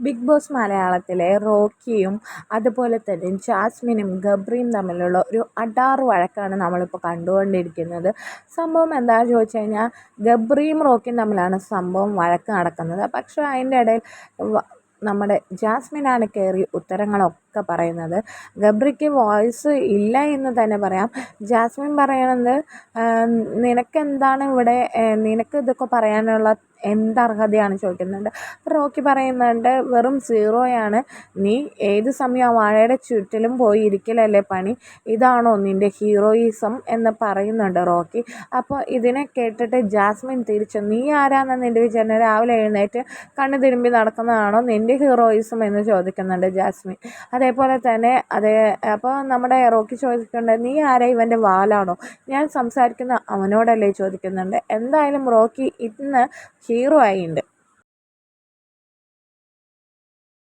Big boss മലയാളത്തിലെ റോക്കിയും അതുപോലെ തന്നെ ജാസ്മിനും ഗബ്രിയും തമ്മിലുള്ള ഒരു അടാറ് വഴക്കാണ് നമ്മളിപ്പോൾ കണ്ടുകൊണ്ടിരിക്കുന്നത്. സംഭവം എന്താണെന്ന് ചോദിച്ചു കഴിഞ്ഞാൽ ഗബ്രിയും റോക്കിയും തമ്മിലാണ് സംഭവം വഴക്ക് നടക്കുന്നത്. പക്ഷേ അതിന്റെ ഇടയിൽ നമ്മുടെ ജാസ്മിനാണ് കയറി ഉത്തരങ്ങളൊക്കെ പറയുന്നത്. ഗബ്രിക്ക് വോയിസ് ഇല്ല എന്ന് തന്നെ പറയാം. ജാസ്മിൻ പറയണത് നിനക്കെന്താണ് ഇവിടെ നിനക്ക് ഇതൊക്കെ പറയാനുള്ള എന്ത് അർഹതയാണ് ചോദിക്കുന്നുണ്ട്. റോക്കി പറയുന്നുണ്ട് വെറും സീറോയാണ് നീ ഏത് സമയം വാഴയുടെ ചുറ്റിലും പോയി ഇരിക്കലല്ലേ പണി? ഇതാണോ നിന്റെ ഹീറോയിസം എന്ന് പറയുന്നുണ്ട് റോക്കി. അപ്പോൾ ഇതിനെ കേട്ടിട്ട് ജാസ്മിൻ തിരിച്ചു നീ ആരാന്ന് നിന്റെ വിചാരണ രാവിലെ എഴുന്നേറ്റ് കണ്ണു തിരുമ്പി നടക്കുന്നതാണോ നിന്റെ ഹീറോയിസം? എന്ന് ചോദിക്കുന്നുണ്ട് ജാസ്മിൻ. അതേപോലെ തന്നെ അതേ അപ്പോൾ നമ്മുടെ റോക്കി ചോദിക്കുന്നുണ്ട് നീ ആരാ ഇവന്റെ വാലാണോ? ഞാൻ സംസാരിക്കുന്ന അവനോടല്ലേ ചോദിക്കുന്നുണ്ട്. എന്തായാലും റോക്കി ഇന്ന് ഹീറോ ആയിട്ടുണ്ട്